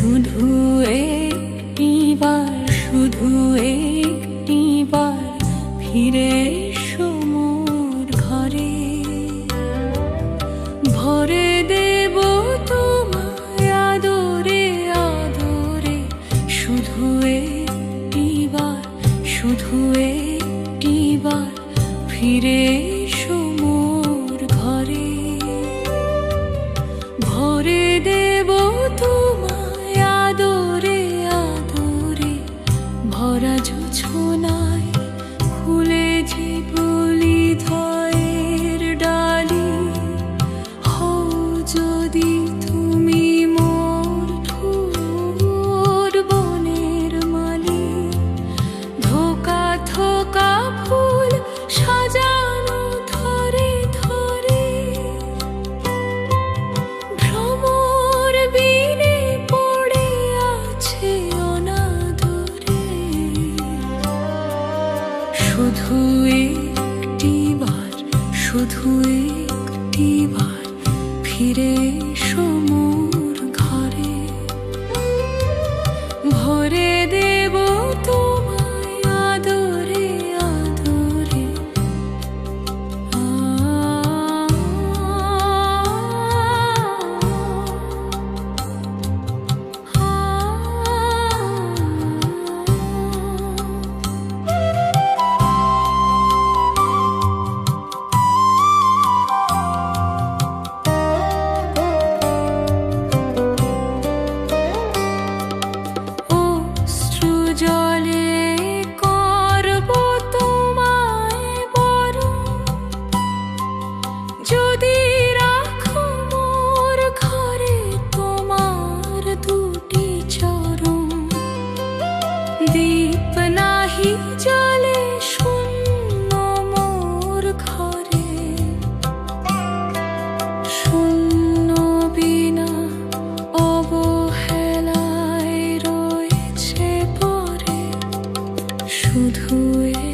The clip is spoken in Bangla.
শুধু একটিবার শুধু একটিবার ফিরে সমুর ঘরে। ভরে দেব তোমায় আদরে আদরে। শুধু একটিবার শুধু একটিবার ফিরে শুধু একটিবার ফিরে শুধু একটিবার